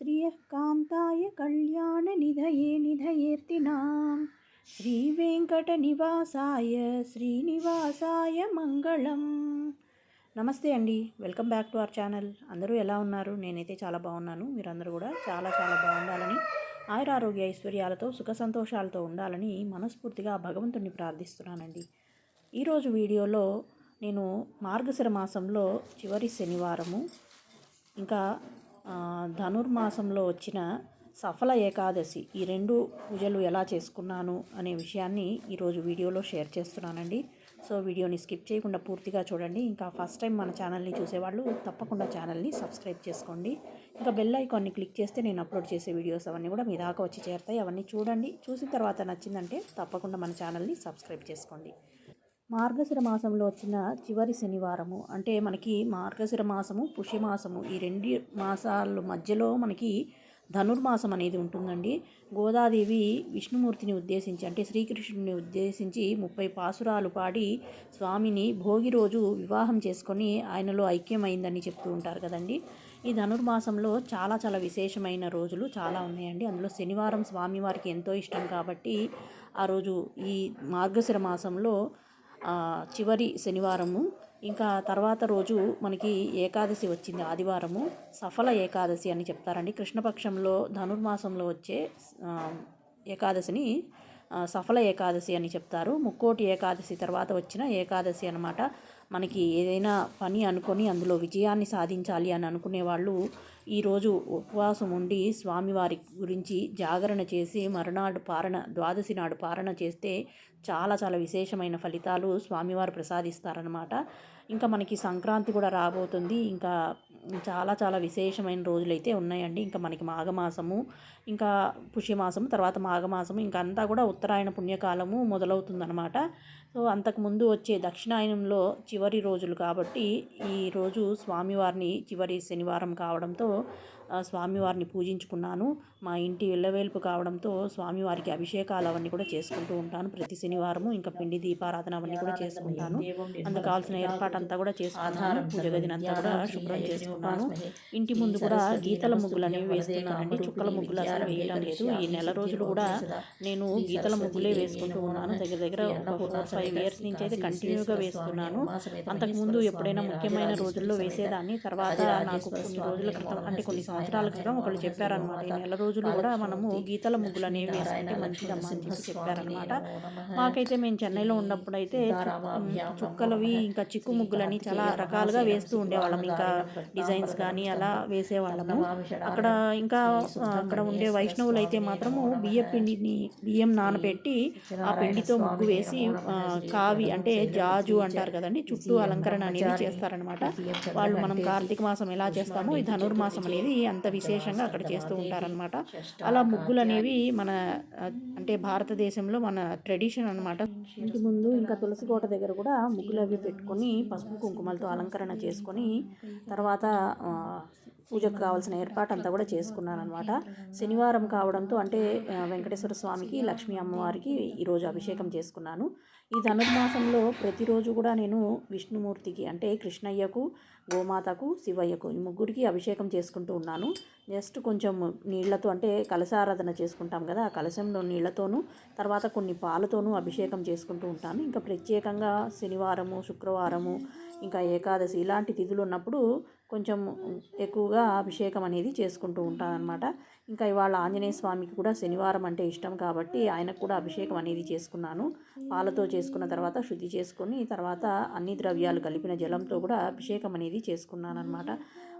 శ్రియకాంతాయ కళ్యాణ నిధయే నిధయేర్తినాం శ్రీ వెంకట నివాసాయ శ్రీనివాసాయ మంగళం. నమస్తే అండి. Welcome back to our channel. అందరూ ఎలా ఉన్నారు? నేనైతే చాలా బాగున్నాను. మీరందరూ కూడా చాలా చాలా బాగుండాలని ఆయురారోగ్య ఐశ్వర్యాలతో సుఖ సంతోషాలతో ఉండాలని మనస్ఫూర్తిగా భగవంతుడిని ప్రార్థిస్తున్నానండి. ఈరోజు వీడియోలో నేను మార్గశిర మాసంలో చివరి శనివారము ఇంకా ధనుర్మాసంలో వచ్చిన సఫల ఏకాదశి ఈ రెండు పూజలు ఎలా చేసుకున్నాను అనే విషయాన్ని ఈరోజు వీడియోలో షేర్ చేస్తున్నానండి. సో వీడియోని స్కిప్ చేయకుండా పూర్తిగా చూడండి. ఇంకా ఫస్ట్ టైం మన ఛానల్ని చూసేవాళ్ళు తప్పకుండా ఛానల్ని సబ్స్క్రైబ్ చేసుకోండి. ఇంకా బెల్ ఐకాన్ని క్లిక్ చేస్తే నేను అప్లోడ్ చేసే వీడియోస్ అవన్నీ కూడా మీ దాకా వచ్చి చేరుతాయి. అవన్నీ చూడండి. చూసిన తర్వాత నచ్చిందంటే తప్పకుండా మన ఛానల్ని సబ్స్క్రైబ్ చేసుకోండి. మార్గశిర మాసంలో వచ్చిన చివరి శనివారము. అంటే మనకి మార్గశిర మాసము పుష్యమాసము. ఈ రెండు మాసాల మధ్యలో మనకి ధనుర్మాసం అనేది ఉంటుందండి. గోదాదేవి విష్ణుమూర్తిని ఉద్దేశించి అంటే శ్రీకృష్ణుడిని ఉద్దేశించి ముప్పై పాసురాలు పాడి స్వామిని భోగి రోజు వివాహం చేసుకొని ఆయనలో ఐక్యమైందని చెప్తూ ఉంటారు కదండి. ఈ ధనుర్మాసంలో చాలా చాలా విశేషమైన రోజులు చాలా ఉన్నాయండి. అందులో శనివారం స్వామివారికి ఎంతో ఇష్టం కాబట్టి ఆ రోజు ఈ మార్గశిర మాసంలో చివరి శనివారము. ఇంకా తర్వాత రోజు మనకి ఏకాదశి వచ్చింది ఆదివారము. సఫల ఏకాదశి అని చెప్తారండి. కృష్ణపక్షంలో ధనుర్మాసంలో వచ్చే ఏకాదశిని సఫల ఏకాదశి అని చెప్తారు. ముక్కోటి ఏకాదశి తర్వాత వచ్చిన ఏకాదశి అనమాట మనకి ఏదైనా పని అనుకొని అందులో విజయాన్ని సాధించాలి అని అనుకునే వాళ్ళు ఈరోజు ఉపవాసం ఉండి స్వామివారి గురించి జాగరణ చేసి మరునాడు పారణ ద్వాదశి నాడు పారణ చేస్తే చాలా చాలా విశేషమైన ఫలితాలు స్వామివారు ప్రసాదిస్తారనమాట ఇంకా మనకి సంక్రాంతి కూడా రాబోతుంది. ఇంకా చాలా చాలా విశేషమైన రోజులైతే ఉన్నాయండి. ఇంకా మనకి మాఘమాసము ఇంకా పుష్యమాసము తర్వాత మాఘమాసము ఇంకా అంతా కూడా ఉత్తరాయణ పుణ్యకాలము మొదలవుతుందన్నమాట. సో అంతకుముందు వచ్చే దక్షిణాయనంలో చివరి రోజులు కాబట్టి ఈరోజు స్వామివారిని చివరి శనివారం కావడంతో స్వామివారిని పూజించుకున్నాను. మా ఇంటి ఇళ్ళవేల్పు కావడంతో స్వామివారికి అభిషేకాలు అవన్నీ కూడా చేసుకుంటూ ఉంటాను. ప్రతి శనివారము ఇంకా పిండి దీపారాధన అవన్నీ కూడా చేసుకుంటాను. అందుకు కావాల్సిన ఏర్పాటు అంతా కూడా చేసుకుంటాను. పూజ గదిని అంతా కూడా శుభ్రం చేసుకుంటాను ఇంటి ముందు కూడా గీతల ముగ్గులు అనేవి వేస్తున్నానండి చుక్కల ముగ్గులు అసలు వేయడం లేదు. ఈ నెల రోజులు కూడా నేను గీతల ముగ్గులే వేసుకుంటూ ఉన్నాను. దగ్గర దగ్గర ఒక ఫోర్ ఫైవ్ ఇయర్స్ నుంచి అయితే కంటిన్యూగా వేస్తున్నాను. అంతకుముందు ఎప్పుడైనా ముఖ్యమైన రోజుల్లో వేసేదాన్ని. తర్వాత నాకు కొన్ని రోజుల క్రితం అంటే కొన్ని సంవత్సరాల క్రితం ఒకళ్ళు చెప్పారనమాట ఈ నెల రోజులు కూడా మనము గీతల ముగ్గులు అనేవి వేసుకుంటే మంచిదమ్మా అని చెప్పి చెప్పారనమాట మాకైతే మేము చెన్నైలో ఉన్నప్పుడు అయితే చుక్కలవి ఇంకా చిక్కు ముగ్గులని చాలా రకాలుగా వేస్తూ ఉండేవాళ్ళం. ఇంకా డిజైన్స్ కానీ అలా వేసేవాళ్ళము. అక్కడ ఇంకా అక్కడ ఉండే వైష్ణవులు అయితే మాత్రము బియ్య పిండిని బియ్యం నానబెట్టి ఆ పిండితో ముగ్గు వేసి కావి అంటే జాజు అంటారు కదండి చుట్టూ అలంకరణ అనేది చేస్తారనమాట వాళ్ళు మనం కార్తీక మాసం ఎలా చేస్తామో ఈ ధనుర్మాసం అనేది అంత విశేషంగా అక్కడ చేస్తూ ఉంటారనమాట అలా ముగ్గులు అనేవి మన అంటే భారతదేశంలో మన ట్రెడిషన్ అనమాట ఇంటి ముందు ఇంకా తులసి కోట దగ్గర కూడా ముగ్గులు అవి పెట్టుకొని పసుపు కుంకుమలతో అలంకరణ చేసుకొని తర్వాత పూజకు కావాల్సిన ఏర్పాటు అంతా కూడా చేసుకున్నాను అనమాట శనివారం కావడంతో అంటే వెంకటేశ్వర స్వామికి లక్ష్మీ అమ్మవారికి ఈరోజు అభిషేకం చేసుకున్నాను. ఈ ధనుర్మాసంలో ప్రతిరోజు కూడా నేను విష్ణుమూర్తికి అంటే కృష్ణయ్యకు గోమాతకు శివయ్యకు ఈ ముగ్గురికి అభిషేకం చేసుకుంటూ ఉన్నాను. జస్ట్ కొంచెం నీళ్ళతో అంటే కలశారాధన చేసుకుంటాం కదా ఆ కలశంలో నీళ్ళతోనూ తర్వాత కొన్ని పాలతోనూ అభిషేకం చేసుకుంటూ ఉంటాను. ఇంకా ప్రత్యేకంగా శనివారము శుక్రవారము ఇంకా ఏకాదశి ఇలాంటి తిథులు ఉన్నప్పుడు కొంచెం ఎక్కువగా అభిషేకం అనేది చేసుకుంటూ ఉంటానన్నమాట. ఇంకా ఇవాళ ఆంజనేయ స్వామికి కూడా శనివారం అంటే ఇష్టం కాబట్టి ఆయనకు కూడా అభిషేకం అనేది చేసుకున్నాను. పాలతో చేసుకున్న తర్వాత శుద్ధి చేసుకొని తర్వాత అన్ని ద్రవ్యాలు కలిపిన జలంతో కూడా అభిషేకం అనేది చేసుకున్నాను అనమాట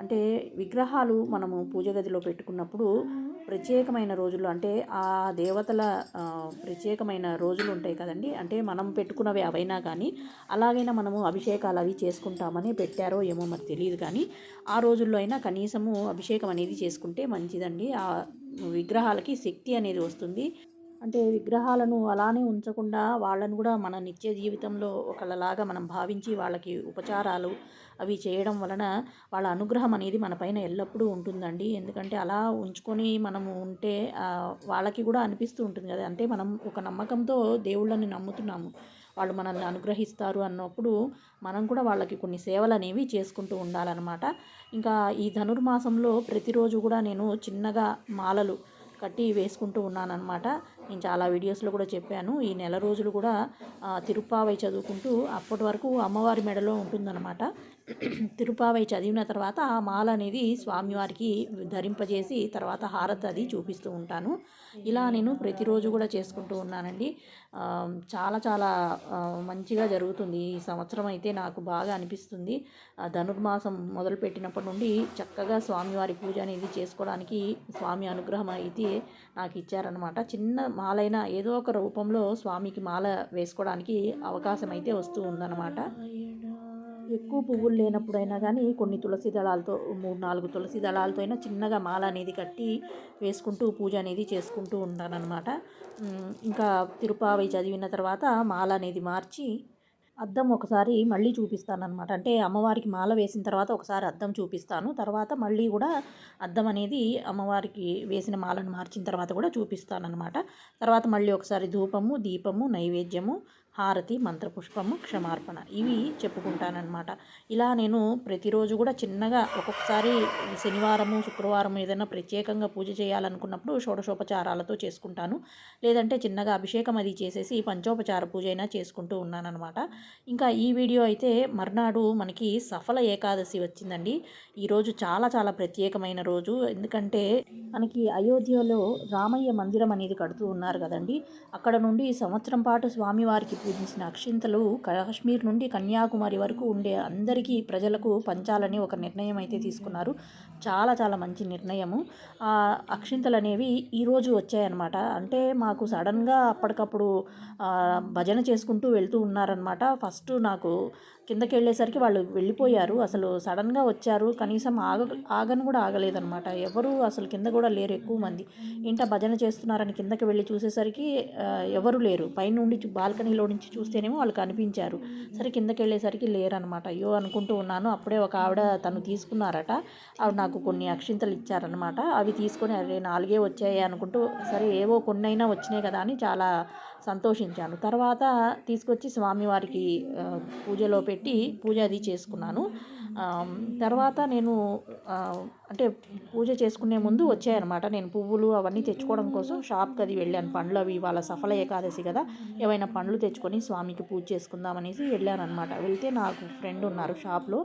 అంటే విగ్రహాలు మనము పూజ గదిలో పెట్టుకున్నప్పుడు ప్రత్యేకమైన రోజులు అంటే ఆ దేవతల ప్రత్యేకమైన రోజులు ఉంటాయి కదండి. అంటే మనం పెట్టుకున్నవి అవైనా కానీ అలాగైనా మనము అభిషేకాలు అవి చేసుకుంటామని పెట్టారో ఏమో మరి తెలియదు కానీ ఆ రోజుల్లో అయినా కనీసము అభిషేకం అనేది చేసుకుంటే మంచిదండి. ఆ విగ్రహాలకి శక్తి అనేది వస్తుంది. అంటే విగ్రహాలను అలానే ఉంచకుండా వాళ్ళను కూడా మన నిత్య జీవితంలో ఒకళ్ళలాగా మనం భావించి వాళ్ళకి ఉపచారాలు అవి చేయడం వలన వాళ్ళ అనుగ్రహం అనేది మన పైన ఎల్లప్పుడూ ఉంటుందండి. ఎందుకంటే అలా ఉంచుకొని మనము ఉంటే వాళ్ళకి కూడా అనిపిస్తూ ఉంటుంది కదా. అంటే మనం ఒక నమ్మకంతో దేవుళ్ళని నమ్ముతున్నాము. వాళ్ళు మనల్ని అనుగ్రహిస్తారు అన్నప్పుడు మనం కూడా వాళ్ళకి కొన్ని సేవలు అనేవి చేసుకుంటూ ఉండాలన్నమాట. ఇంకా ఈ ధనుర్మాసంలో ప్రతిరోజు కూడా నేను చిన్నగా మాలలు కట్టి వేసుకుంటూ ఉన్నానన్నమాట. నేను చాలా వీడియోస్లో కూడా చెప్పాను. ఈ నెల రోజులు కూడా తిరుప్పావై చదువుకుంటూ అప్పటి వరకు అమ్మవారి మెడలో ఉంటుందన్నమాట. తిరుపావై చదివిన తర్వాత ఆ మాల అనేది స్వామివారికి ధరింపజేసి తర్వాత హారతి అది చూపిస్తూ ఉంటాను. ఇలా నేను ప్రతిరోజు కూడా చేసుకుంటూ ఉన్నానండి. చాలా చాలా మంచిగా జరుగుతుంది. ఈ సంవత్సరం అయితే నాకు బాగా అనిపిస్తుంది. ధనుర్మాసం మొదలుపెట్టినప్పటి నుండి చక్కగా స్వామివారి పూజ అనేది చేసుకోవడానికి స్వామి అనుగ్రహం అయితే నాకు ఇచ్చారనమాట చిన్న మాలైన ఏదో ఒక రూపంలో స్వామికి మాల వేసుకోవడానికి అవకాశం అయితే వస్తూ ఉందన్నమాట. ఎక్కువ పువ్వులు లేనప్పుడైనా కానీ కొన్ని తులసి దళాలతో మూడు నాలుగు తులసి దళాలతో అయినా చిన్నగా మాల అనేది కట్టి వేసుకుంటూ పూజ అనేది చేసుకుంటూ ఉంటానన్నమాట. ఇంకా తిరుపావి చదివిన తర్వాత మాల అనేది మార్చి అద్దం ఒకసారి మళ్ళీ చూపిస్తానన్నమాట. అంటే అమ్మవారికి మాల వేసిన తర్వాత ఒకసారి అద్దం చూపిస్తాను. తర్వాత మళ్ళీ కూడా అద్దం అనేది అమ్మవారికి వేసిన మాలను మార్చిన తర్వాత కూడా చూపిస్తానన్నమాట. తర్వాత మళ్ళీ ఒకసారి ధూపము దీపము నైవేద్యము హారతి మంత్రపుష్పము క్షమార్పణ. ఇవి చెప్పుకుంటానన్నమాట. ఇలా నేను ప్రతిరోజు కూడా చిన్నగా ఒక్కొక్కసారి శనివారము శుక్రవారం ఏదైనా ప్రత్యేకంగా పూజ చేయాలనుకున్నప్పుడు షోడశోపచారాలతో చేసుకుంటాను. లేదంటే చిన్నగా అభిషేకం అది చేసేసి పంచోపచార పూజ అయినా చేసుకుంటూ ఉన్నానన్నమాట. ఇంకా ఈ వీడియో అయితే మర్నాడు మనకి సఫల ఏకాదశి వచ్చిందండి. ఈరోజు చాలా చాలా ప్రత్యేకమైన రోజు. ఎందుకంటే మనకి అయోధ్యలో రామయ్య మందిరం అనేది కడుతూ ఉన్నారు కదండి. అక్కడ నుండి సంవత్సరం పాటు స్వామివారికి పూజించిన అక్షింతలు కాశ్మీర్ నుండి కన్యాకుమారి వరకు ఉండే అందరికీ ప్రజలకు పంచాలని ఒక నిర్ణయం అయితే తీసుకున్నారు. చాలా చాలా మంచి నిర్ణయము. ఆ అక్షింతలు అనేవి ఈరోజు వచ్చాయన్నమాట. అంటే మాకు సడన్గా అప్పటికప్పుడు భజన చేసుకుంటూ వెళ్తూ ఉన్నారనమాట ఫస్ట్ నాకు కిందకి వెళ్ళేసరికి వాళ్ళు వెళ్ళిపోయారు. అసలు సడన్గా వచ్చారు. కనీసం ఆగ ఆగను కూడా ఆగలేదనమాట ఎవరు అసలు కింద కూడా లేరు ఎక్కువ మంది. ఏంటో భజన చేస్తున్నారని కిందకి వెళ్ళి చూసేసరికి ఎవరు లేరు. పైనుండి చూ- బాల్కనీలో నుంచి చూస్తేనేమో వాళ్ళు కనిపించారు. సరే కిందకి వెళ్ళేసరికి లేరనమాట అయ్యో అనుకుంటూ ఉన్నాను. అప్పుడే ఒక ఆవిడ తను తీసుకున్నారట. ఆవిడ నాకు కొన్ని అక్షింతలు ఇచ్చారనమాట అవి తీసుకొని అరే నాలుగే వచ్చాయి అనుకుంటూ సరే ఏవో కొన్ని అయినా వచ్చినాయి కదా అని చాలా సంతోషించాను. తర్వాత తీసుకొచ్చి స్వామివారికి పూజలో పెట్టి పెట్టి పూజ అది చేసుకున్నాను. తర్వాత నేను అంటే పూజ చేసుకునే ముందు వచ్చాయన్నమాట. నేను పువ్వులు అవన్నీ తెచ్చుకోవడం కోసం షాప్కి అది వెళ్ళాను. పండ్లు అవి వాళ్ళ సఫల ఏకాదశి కదా ఏవైనా పండ్లు తెచ్చుకొని స్వామికి పూజ చేసుకుందాం అనేసి వెళ్ళాను అనమాట వెళ్తే నాకు ఫ్రెండ్ ఉన్నారు షాప్లో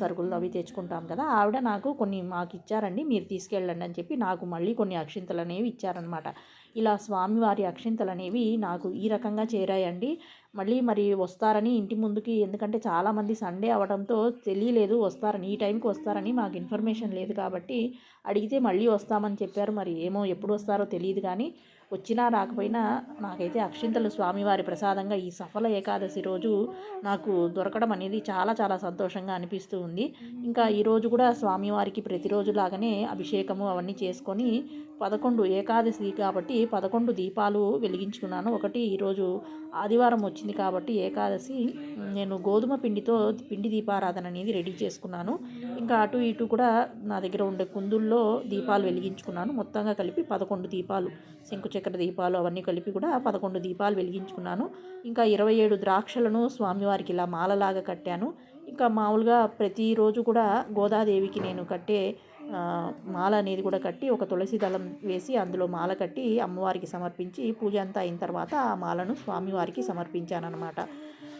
సరుకులు అవి తెచ్చుకుంటాం కదా ఆవిడ నాకు కొన్ని మాకు ఇచ్చారండి మీరు తీసుకెళ్ళండి అని చెప్పి నాకు మళ్ళీ కొన్ని అక్షింతలు అనేవి ఇచ్చారనమాట ఇలా స్వామివారి అక్షింతలు అనేవి నాకు ఈ రకంగా చేరాయండి. మళ్ళీ మరి వస్తారని ఇంటి ముందుకి ఎందుకంటే చాలామంది సండే అవడంతో తెలియలేదు వస్తారని ఈ టైంకి వస్తారని మాకు ఇన్ఫర్మేషన్ లేదు కాబట్టి అడిగితే మళ్ళీ వస్తామని చెప్పారు. మరి ఏమో ఎప్పుడు వస్తారో తెలియదు కానీ వచ్చినా రాకపోయినా నాకైతే అక్షింతలు స్వామివారి ప్రసాదంగా ఈ సఫల ఏకాదశి రోజు నాకు దొరకడం అనేది చాలా చాలా సంతోషంగా అనిపిస్తూ ఉంది. ఇంకా ఈరోజు కూడా స్వామివారికి ప్రతిరోజు లాగానే అభిషేకము అవన్నీ చేసుకొని పదకొండు ఏకాదశి కాబట్టి పదకొండు దీపాలు వెలిగించుకున్నాను. ఒకటి ఈరోజు ఆదివారం వచ్చి వచ్చింది కాబట్టి ఏకాదశి నేను గోధుమ పిండితో పిండి దీపారాధన అనేది రెడీ చేసుకున్నాను. ఇంకా అటు ఇటు కూడా నా దగ్గర ఉండే కుందుల్లో దీపాలు వెలిగించుకున్నాను. మొత్తంగా కలిపి పదకొండు దీపాలు శంకుచక్ర దీపాలు అవన్నీ కలిపి కూడా పదకొండు దీపాలు వెలిగించుకున్నాను. ఇంకా ఇరవై ఏడు ద్రాక్షలను స్వామివారికి ఇలా మాలలాగా కట్టాను. ఇంకా మామూలుగా ప్రతిరోజు కూడా గోదాదేవికి నేను కట్టే మాల అనేది కూడా కట్టి ఒక తులసి దళం వేసి అందులో మాల కట్టి అమ్మవారికి సమర్పించి పూజ అంతా అయిన తర్వాత ఆ మాలను స్వామివారికి సమర్పించానన్నమాట.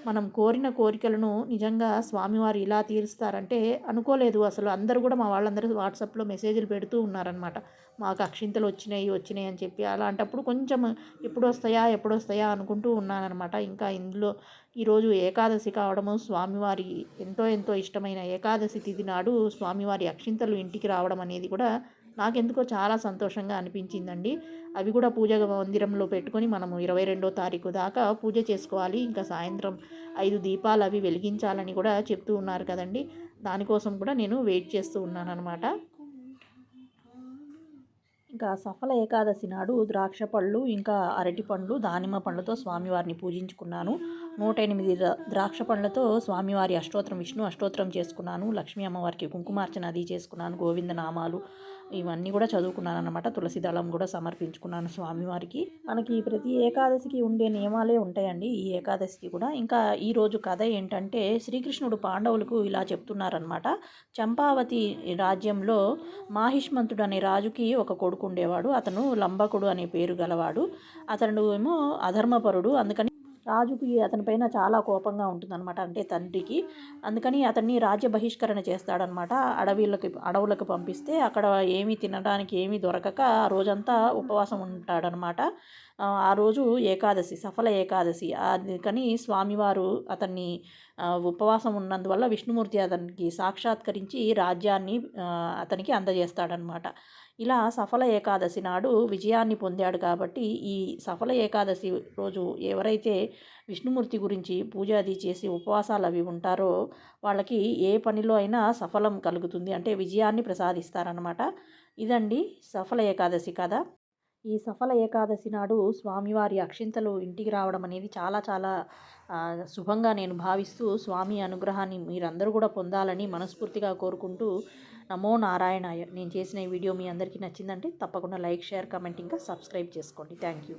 మనం కోరిన కోరికలను నిజంగా స్వామివారు ఇలా తీరుస్తారంటే అనుకోలేదు. అసలు అందరూ కూడా మా వాళ్ళందరూ వాట్సాప్లో మెసేజ్లు పెడుతూ ఉన్నారనమాట మాకు అక్షింతలు వచ్చినాయి వచ్చినాయి అని చెప్పి అలాంటప్పుడు కొంచెం ఎప్పుడు వస్తాయా ఎప్పుడు వస్తాయా అనుకుంటూ ఉన్నానమాట ఇంకా ఇందులో ఈరోజు ఏకాదశి కావడము స్వామివారి ఎంతో ఎంతో ఇష్టమైన ఏకాదశి తిథి నాడు స్వామివారి అక్షింతలు ఇంటికి రావడం అనేది కూడా నాకెందుకో చాలా సంతోషంగా అనిపించిందండి. అవి కూడా పూజ మందిరంలో పెట్టుకొని మనము ఇరవై రెండో తారీఖు దాకా పూజ చేసుకోవాలి. ఇంకా సాయంత్రం ఐదు దీపాలు అవి వెలిగించాలని కూడా చెప్తూ ఉన్నారు కదండి. దానికోసం కూడా నేను వెయిట్ చేస్తూ ఉన్నాను అనమాట ఇంకా సఫల ఏకాదశి నాడు ద్రాక్ష పళ్ళు ఇంకా అరటి పండ్లు దానిమ్మ పండ్లతో స్వామివారిని పూజించుకున్నాను. నూట ఎనిమిది ద్రాక్ష పండ్లతో స్వామివారి అష్టోత్తరం విష్ణు అష్టోత్తరం చేసుకున్నాను. లక్ష్మీ అమ్మవారికి కుంకుమార్చన అది చేసుకున్నాను. గోవింద నామాలు ఇవన్నీ కూడా చదువుకున్నాను అనమాట తులసి దళం కూడా సమర్పించుకున్నాను స్వామివారికి. మనకి ప్రతి ఏకాదశికి ఉండే నియమాలే ఉంటాయండి. ఈ ఏకాదశికి కూడా. ఇంకా ఈరోజు కథ ఏంటంటే శ్రీకృష్ణుడు పాండవులకు ఇలా చెప్తున్నారనమాట చంపావతి రాజ్యంలో మాహిష్మంతుడు అనే రాజుకి ఒక కొడుకు ఉండేవాడు. అతను లంబకుడు అనే పేరు గలవాడు. అతను ఏమో అధర్మపరుడు. అందుకని రాజుకి అతనిపైన చాలా కోపంగా ఉంటుందన్నమాట. అంటే తండ్రికి. అందుకని అతన్ని రాజ్య బహిష్కరణ చేస్తాడనమాట అడవిలకి అడవులకు పంపిస్తే అక్కడ ఏమీ తినడానికి ఏమీ దొరకక ఆ రోజంతా ఉపవాసం ఉంటాడనమాట ఆ, రోజు ఏకాదశి సఫల ఏకాదశి. అందుకని స్వామివారు అతన్ని ఉపవాసం ఉన్నందువల్ల విష్ణుమూర్తి అతనికి సాక్షాత్కరించి రాజ్యాన్ని అతనికి అందజేస్తాడనమాట. ఇలా సఫల ఏకాదశి నాడు విజయాన్ని పొందాడు కాబట్టి ఈ సఫల ఏకాదశి రోజు ఎవరైతే విష్ణుమూర్తి గురించి పూజ అది చేసి ఉపవాసాలు అవి ఉంటారో వాళ్ళకి ఏ పనిలో అయినా సఫలం కలుగుతుంది. అంటే విజయాన్ని ప్రసాదిస్తారనమాట. ఇదండి సఫల ఏకాదశి కథ. ఈ సఫల ఏకాదశి నాడు స్వామివారి అక్షింతలు ఇంటికి రావడం అనేది చాలా చాలా శుభంగా నేను భావిస్తూ స్వామి అనుగ్రహాన్ని మీరందరూ కూడా పొందాలని మనస్ఫూర్తిగా కోరుకుంటూ నమో నారాయణాయ. నేను చేసిన ఈ వీడియో మీ అందరికీ నచ్చిందంటే తప్పకుండా లైక్ షేర్ కమెంట్ ఇంకా సబ్స్క్రైబ్ చేసుకోండి. Thank you.